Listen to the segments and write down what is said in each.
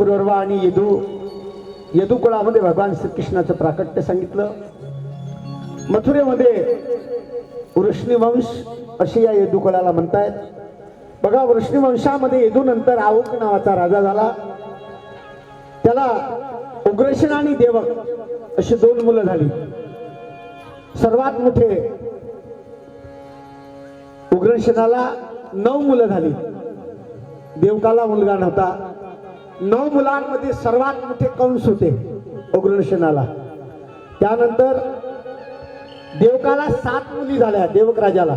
मुलं आणि यदू यदुकुळामध्ये भगवान श्रीकृष्णाचं प्राकट्य सांगितलं. मथुरेमध्ये वृष्णीवंश अशी या यदुकुळाला म्हणतायत. बघा वृष्णीवंशामध्ये यदूनंतर आवक नावाचा राजा झाला. त्याला उग्रसेन आणि देवक अशी दोन मुलं झाली. सर्वात मोठे उग्रसेनाला नऊ मुलं झाली. देवकाला मुलगा नव्हता. नऊ मुलांमध्ये सर्वात मोठे कंस होते उग्रसेनाला. त्यानंतर देवकाला सात मुली झाल्या देवकराजाला.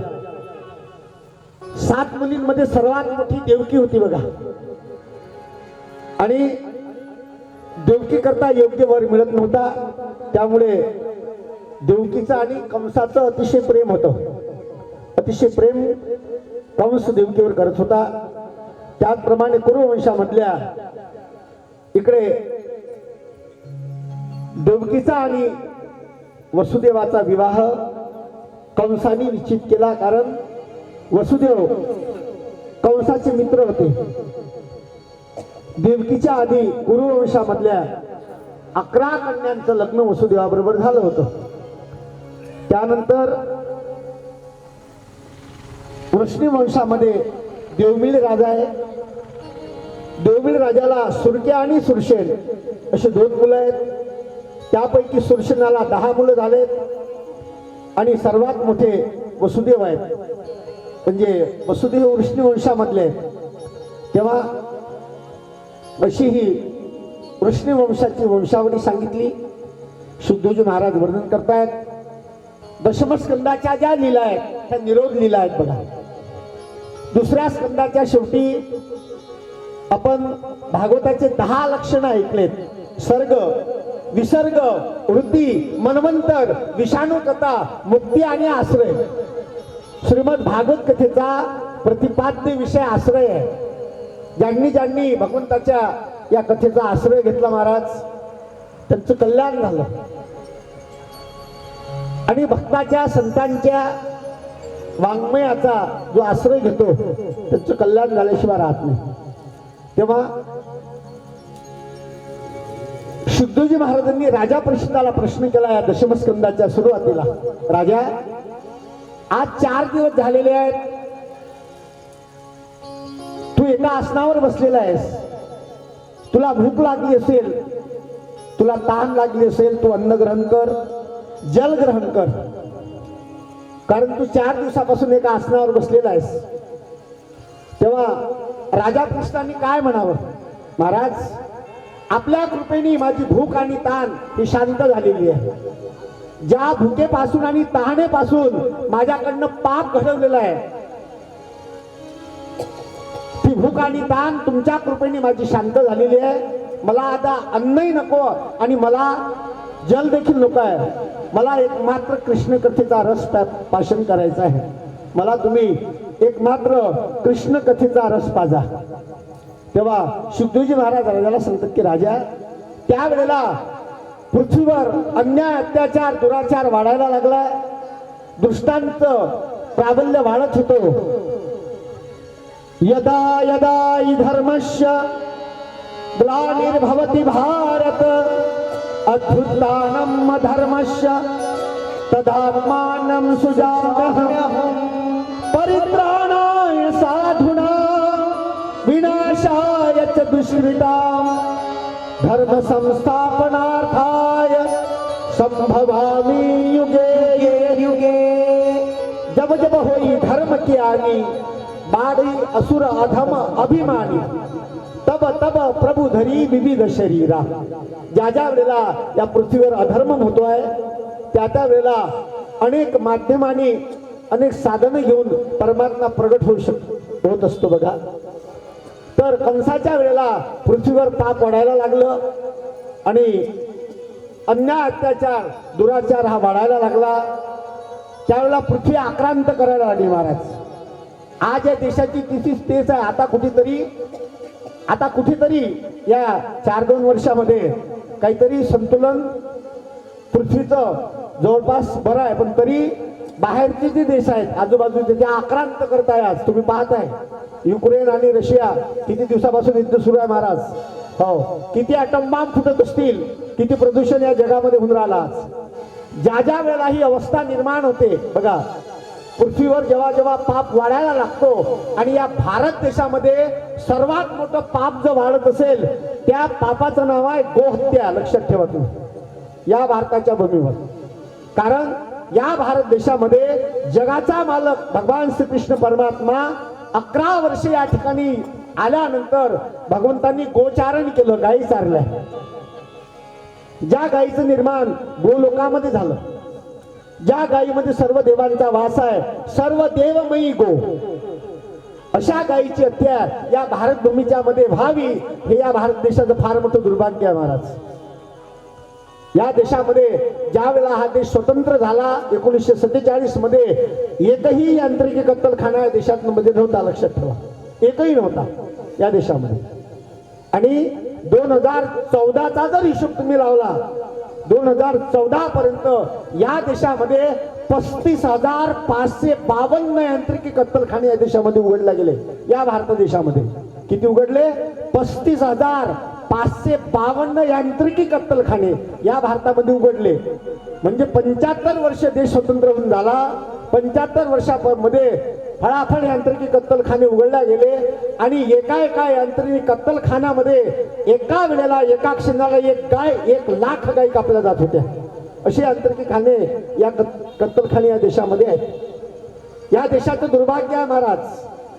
सात मुलींमध्ये सर्वात मोठी देवकी होती बघा. आणि देवकी करता योग्य वर मिळत नव्हता. त्यामुळे देवकीचं आणि कंसाचं अतिशय प्रेम होतं. अतिशय प्रेम कंस देवकीवर करत होता. त्याचप्रमाणे कुरुवंशामधल्या इकडे देवकीचा आणि वसुदेवाचा विवाह कंसाने निश्चित केला कारण वसुदेव कंसाचे मित्र होते. देवकीच्या आधी कुरुवंशामधल्या अकरा कन्यांचं लग्न वसुदेवाबरोबर झालं होतं. त्यानंतर वृष्णी वंशामध्ये देवमिळ राजा आहे देवमिळ राजाला सुरके आणि सुरशेन असे दोन मुलं आहेत. त्यापैकी सुरशेनाला दहा मुलं झालेत आणि सर्वात मोठे वसुदेव आहेत. म्हणजे वसुदेव वृष्णीवंशामधले आहेत. तेव्हा अशी ही वृष्णीवंशाची वंशावली सांगितली. शुद्धोजी महाराज वर्णन करतायत. दशमस्कंदाच्या ज्या लीला आहेत त्या निरोध लीला आहेत बघा. दुसऱ्या स्कंदाच्या शेवटी आपण भागवताचे दहा लक्षणं ऐकलेत. सर्ग विसर्ग वृद्धी मनवंतर विषाणू कथा मुक्ती आणि आश्रय. श्रीमद भागवत कथेचा प्रतिपाद्य विषय आश्रय आहे. ज्यांनी ज्यांनी भगवंताच्या या कथेचा आश्रय घेतला महाराज त्यांचं कल्याण झालं. आणि भक्ताच्या संतांच्या वाङ्मयाचा जो आश्रय घेतो त्यांचं कल्याण झाल्याशिवाय राहत नाही. तेव्हा शुद्धोजी महाराजांनी राजा परिषदाला प्रश्न केला या दशमस्कंदाच्या सुरुवातीला. राजा आज चार दिवस झालेले आहेत. तू एका आसनावर बसलेला आहेस. तुला भूक लागली असेल तुला ताण लागली असेल तू अन्न ग्रहण कर जल ग्रहण कर. कारण तू चार दिवसापासून एका आसनावर बसलेला आहेस. तेव्हा राजा कृष्णाने काय म्हणावं? महाराज आपल्या कृपेने माझी भूक आणि ताण ही शांत झालेली आहे. ज्या भुकेपासून आणि तहानेपासून माझ्याकडनं पाप घडवलेलं आहे ती भूक आणि ताण तुमच्या कृपेने माझी शांत झालेली आहे. मला आता अन्नही नको आणि मला जल देखील नको आहे. मला एक मात्र कृष्ण कथेचा रस पा- पाशन करायचा आहे. मला तुम्ही एक मात्र कृष्ण कथेचा रस पाजा. तेव्हा शुद्धजी महाराज राजाला सांगतात की राजा त्यावेळेला पृथ्वीवर अन्याय अत्याचार दुराचार वाढायला लागलाय दृष्टांत प्राबल्य वाढत होतो. यदा यदा हि ग्लानिर्भवती भारत अद्भुतानम धर्मस्य तदात्मानं सुजातः। परित्राणाय साधुना विनाशाय च दुष्कृता धर्म संस्थापनार्थाय संभवामी युगे युगे। जब जब होई धर्म की आनी बाड़ी असुर अधम अभिमानी तब तब प्रभू धरी विविध शरीरा। ज्या ज्या वेळेला या पृथ्वीवर अधर्म होतोय त्या त्या वेळेला अनेक माध्यमांनी अनेक साधनं घेऊन परमात्मा प्रगट होऊ शक होत असतो बघा. तर कंसाच्या वेळेला पृथ्वीवर पाप वाढायला लागलं आणि अन्याय अत्याचार दुराचार हा वाढायला लागला. त्यावेळेला पृथ्वी आक्रांत करायला लागली महाराज. आज या देशाची तिथीच स्टेज आहे. आता कुठेतरी आता कुठेतरी या चार दोन वर्षामध्ये काहीतरी संतुलन पृथ्वीचं जवळपास बरं आहे. पण तरी बाहेरचे जे देश आहेत आजूबाजूचे ते आक्रांत करताय आज तुम्ही पाहताय. युक्रेन आणि रशिया किती दिवसापासून युद्ध सुरू आहे महाराज? हो. किती अटम बॉम्ब फुटत असतील किती प्रदूषण या जगामध्ये होऊन राहिला आज? ज्या ज्या वेळेला ही अवस्था निर्माण होते बघा पृथ्वीवर जेव्हा जेव्हा पाप वाढायला लागतो आणि या भारत देशामध्ये सर्वात मोठं पाप जर वाढत असेल त्या पापाचं नाव आहे गोहत्या लक्षात ठेवा तुम्ही या भारताच्या भूमीवर. कारण या भारत देशामध्ये जगाचा मालक भगवान श्रीकृष्ण परमात्मा अकरा वर्षे या ठिकाणी आल्यानंतर भगवंतांनी गोचारण केलं गाई चारल्या. ज्या गायीचं निर्माण गोलोकामध्ये झालं ज्या गायीमध्ये सर्व देवांचा वास आहे सर्व देवमयी गो. अशा गायीची हत्या या भारत भूमीच्या मध्ये व्हावी हे या भारत देशाचं फार मोठं दुर्भाग्य आहे महाराज. या देशामध्ये ज्यावेळेला हा देश स्वतंत्र झाला एकोणीसशे सत्तेचाळीसमध्ये एकही यांत्रिकी कत्तलखाना या देशात मध्ये नव्हता लक्षात ठेवा. एकही नव्हता या देशामध्ये. आणि दोन हजार चौदाचा जर हिशोब तुम्ही लावला दोन हजार चौदा पर्यंत या देशामध्ये पस्तीस हजार पाचशे बावन्न यांत्रिकी कत्तलखाने या देशामध्ये उघडल्या गेले. या भारत देशामध्ये किती उघडले? पस्तीस हजार पाचशे बावन्न यांत्रिकी कत्तलखाने या भारतामध्ये उघडले. म्हणजे पंच्याहत्तर वर्ष देश स्वतंत्र होऊन झाला. पंच्याहत्तर वर्षामध्ये फळाफळ यांत्रिकी कत्तलखाने उघडल्या गेले. आणि एका एका यांत्रिकी कत्तलखान्यामध्ये एका वेळेला एका क्षणाला एक गाय एक लाख गायी कापल्या जात होत्या. अशी यांत्रिकी खाने या कत्तलखाने या देशामध्ये आहेत. या देशाचं दुर्भाग्य आहे महाराज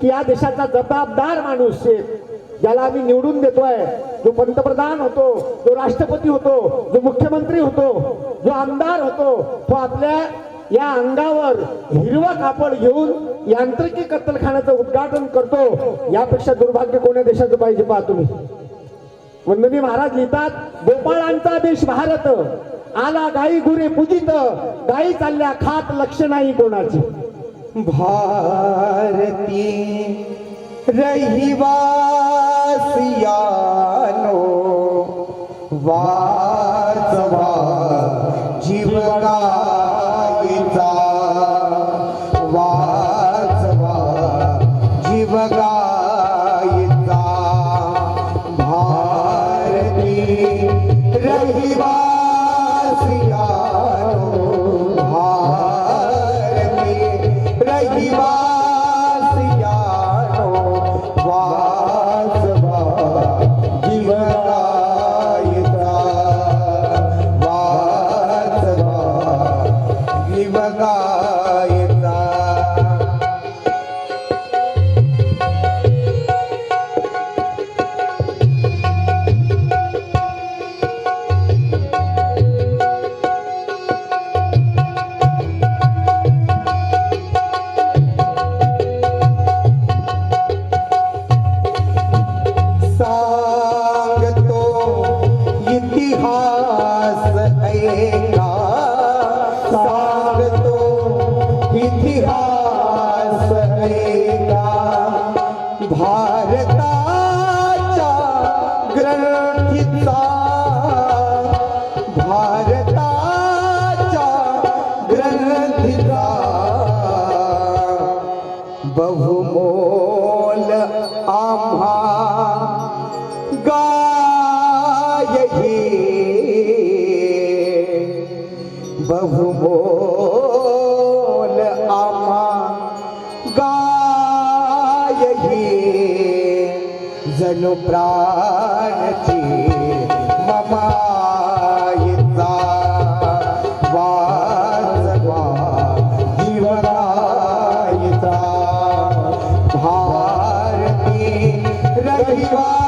की या देशाचा जबाबदार माणूस एक ज्याला आम्ही निवडून देतोय जो पंतप्रधान होतो जो राष्ट्रपती होतो जो मुख्यमंत्री होतो जो आमदार होतो तो आपल्या या अंगावर हिरवं कापड घेऊन यांत्रिकी कत्तलखान्याचं उद्घाटन करतो यापेक्षा दुर्भाग्य कोण्या देशाचं पाहिजे पहा तुम्ही. वंदनी महाराज लिहितात गोपाळांचा देश भारत आला गाई गुरे पूजित गाई चालल्या खात लक्ष नाही कोणाची. भारती રસિયાનો વાસવા જીવના बहुमोल आम्हा गायही। बहुमोल आम्हा गायही। जणू प्रा Lieber!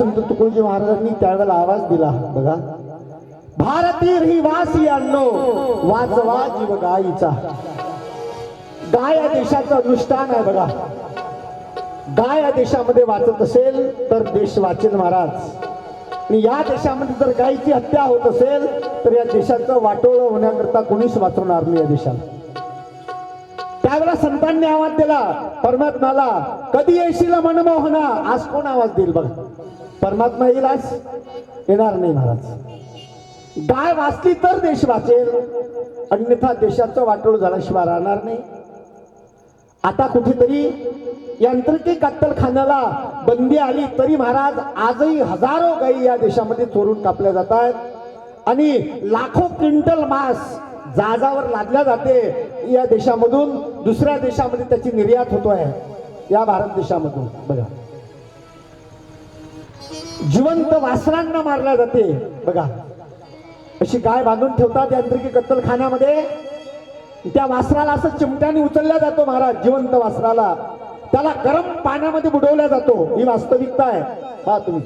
संत तुकडोजी महाराजांनी त्यावेळेला आवाज दिला. बघा. भारतीय अन्नो वाचवा जीव गायीचा गाय या देशाचं अनुष्ठान आहे बघा. गाय या देशामध्ये वाचत असेल तर देश वाचेल महाराज. आणि या देशामध्ये जर गायीची हत्या होत असेल तर या देशाचं वाटोळं होण्याकरता कोणीच वाचवणार नाही या देशाला. त्यावेळेला संतांनी आवाज दिला परमात्माला कधी येशील मनमोहना? आज कोण आवाज देईल बघा. परमात्मा येईल आज. येणार नाही महाराज. गाय वाचली तर देश वाचेल. अन्यथा देशाचं वाटोळ झाल्याशिवाय राहणार नाही. आता कुठेतरी यांत्रिकी कत्तलखान्याला बंदी आली तरी महाराज आजही हजारो गायी या देशामध्ये चोरून कापल्या जात आहेत आणि लाखो क्विंटल मांस जहाजावर लादल्या जाते. या देशामधून दुसऱ्या देशामध्ये त्याची निर्यात होतो आहे या भारत देशामधून बघा. जिवंत वासरांना मारल्या जाते बघा. अशी गाय बांधून ठेवतात यांत्रिकी कत्तलखान्यामध्ये. त्या वासराला असं चिमट्याने उचलल्या जातो महाराज जिवंत वासराला. त्याला गरम पाण्यामध्ये बुडवल्या जातो. ही वास्तविकता आहे. पहा तुम्ही.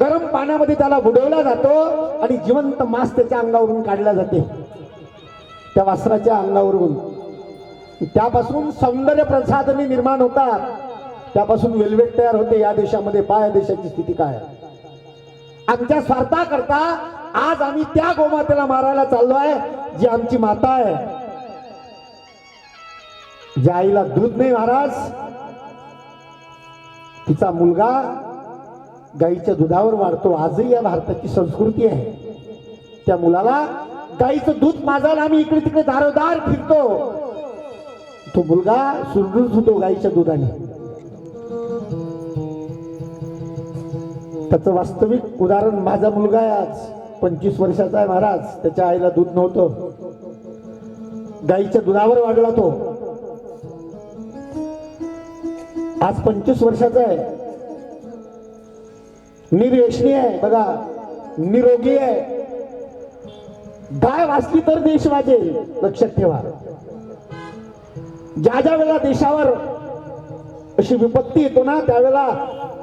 गरम पाण्यामध्ये त्याला बुडवला जातो आणि जिवंत मांस त्याच्या अंगावरून काढल्या जाते. त्या वासराच्या अंगावरून. त्यापासून सौंदर्य प्रसाधने निर्माण होतात. त्यापासून वेल्वेट तयार होते. या देशामध्ये पाय देशाची स्थिती काय आमच्या स्वार्थाकरता आज आम्ही त्या गोमातेला मारायला चाललो आहे जी आमची माता आहे. ज्या आईला दूध नाही महाराज तिचा मुलगा गाईच्या दुधावर वाढतो. आजही या भारताची संस्कृती आहे. त्या मुलाला गाईचं दूध माजायला आम्ही इकडे तिकडे दारोदार फिरतो. तो मुलगा सुरडून होतो गाईच्या दुधाने. त्याचं वास्तविक उदाहरण माझा मुलगा आहे आज पंचवीस वर्षाचा आहे महाराज त्याच्या आईला दूध नव्हतं. गाईच्या दुधावर वाढला तो. आज पंचवीस वर्षाचा आहे. निर्यशनी आहे बघा. निरोगी आहे. गाय वाचली तर देश वाजेल लक्षात ठेवा. ज्या ज्या वेळेला देशावर अशी विपत्ती येतो ना त्यावेळेला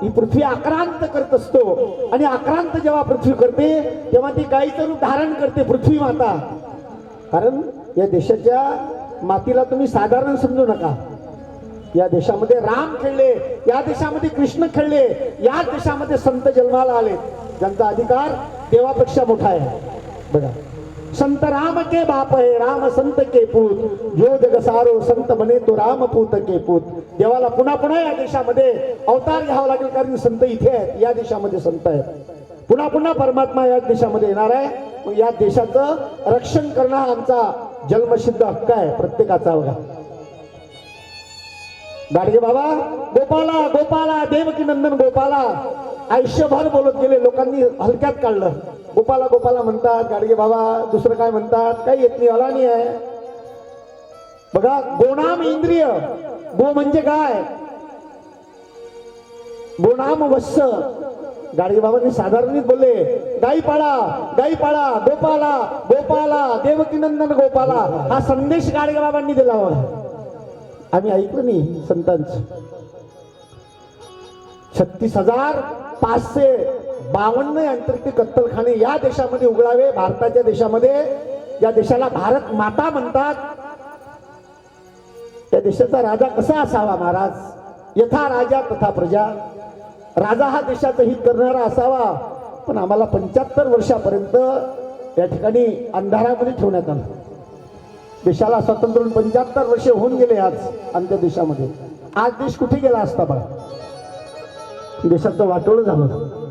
ही पृथ्वी आक्रांत करत असतो. आणि आक्रांत जेव्हा पृथ्वी करते तेव्हा ती गायीचं रूप धारण करते पृथ्वी माता. कारण या देशाच्या मातीला तुम्ही साधारण समजू नका. या देशामध्ये राम खेळले या देशामध्ये कृष्ण खेळले या देशामध्ये संत जन्माला आले ज्यांचा अधिकार देवापेक्षा मोठा आहे. बघा. संत राम के बाप आहे राम संत के पूत। जो जग सारो संत बने तो राम पूत के पूत। देवाला पुन्हा पुन्हा या देशामध्ये अवतार घ्यावा लागेल कारण संत इथे आहेत या देशामध्ये संत आहेत. पुन्हा पुन्हा परमात्मा या देशामध्ये येणार आहे. या देशाचं रक्षण करणं हा आमचा जन्मसिद्ध हक्क आहे प्रत्येकाचा बघा. गाडगे बाबा गोपाला गोपाला देवकी नंदन गोपाला. आयुष्यभर बोलत गेले लोकांनी हलक्यात काढलं. गोपाला गोपाला म्हणतात गाडगे बाबा दुसरं काय म्हणतात? काही येत नाही अलानी आहे. बघा गोणाम इंद्रिय. गो म्हणजे काय? गोणाम वत्स गाडगेबाबांनी साधारणीत बोलले गाई पाळा गाई पाळा गोपाला गोपाला देवकीनंदन गोपाला. हा संदेश गाडगेबाबांनी दिला आम्ही ऐकलं नाही संतांच. छत्तीस हजार पाचशे बावन्न अंतर्गत कत्तलखाने या देशामध्ये उघडावे भारताच्या देशामध्ये. या देशाला भारत माता म्हणतात. त्या देशाचा राजा कसा असावा महाराज? यथा राजा तथा प्रजा. राजा हा देशाचं हित करणारा असावा. पण आम्हाला पंच्याहत्तर वर्षापर्यंत या ठिकाणी अंधारामध्ये ठेवण्यात आलं. देशाला स्वातंत्र्य पंच्याहत्तर वर्षे होऊन गेले आज आमच्या देशामध्ये. आज देश कुठे गेला असता बघा? देशाचं वाटोळ झालं.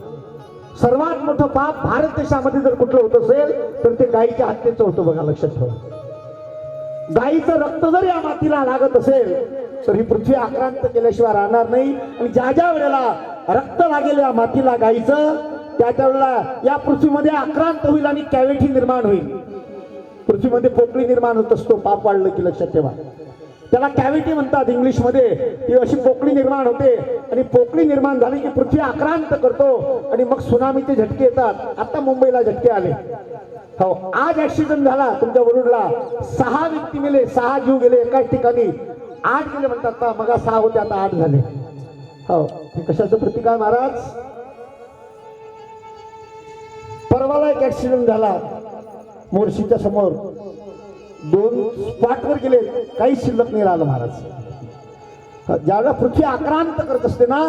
सर्वात मोठं पाप भारत देशामध्ये जर कुठलं होत असेल तर ते गायीच्या हत्येचं होतं बघा लक्षात ठेवा. गायीचं रक्त जर या मातीला लागत असेल तर ही पृथ्वी आक्रांत केल्याशिवाय राहणार नाही. आणि ज्या ज्या वेळेला रक्त लागेल या मातीला गायीचं त्या त्या वेळेला या पृथ्वीमध्ये आक्रांत होईल आणि कॅव्हिटी निर्माण होईल. पृथ्वीमध्ये पोकळी निर्माण होत असतो पाप वाढलं की लक्षात ठेवा. त्याला कॅव्हिटी म्हणतात इंग्लिशमध्ये. ती अशी पोकळी निर्माण होते. आणि पोकळी निर्माण झाली की पृथ्वी आक्रांत करतो. आणि मग सुनामीचे झटके येतात. आता मुंबईला झटके आले. हो आज ऍक्सिडेंट झाला तुमच्या वरुडला सहा व्यक्ती गेले सहा जीव गेले एकाच ठिकाणी. आठ गेले म्हणतात का मग सहा होते आता आठ झाले. हो कशाचं प्रतीक आहे महाराज? परवाला एक ऍक्सिडेंट झाला. मोर्शीच्या समोर. दोन स्पॉटवर गेले काही शिल्लक नाही राहिलं महाराज. ज्यावेळेला पृथ्वी आक्रांत करत असते ना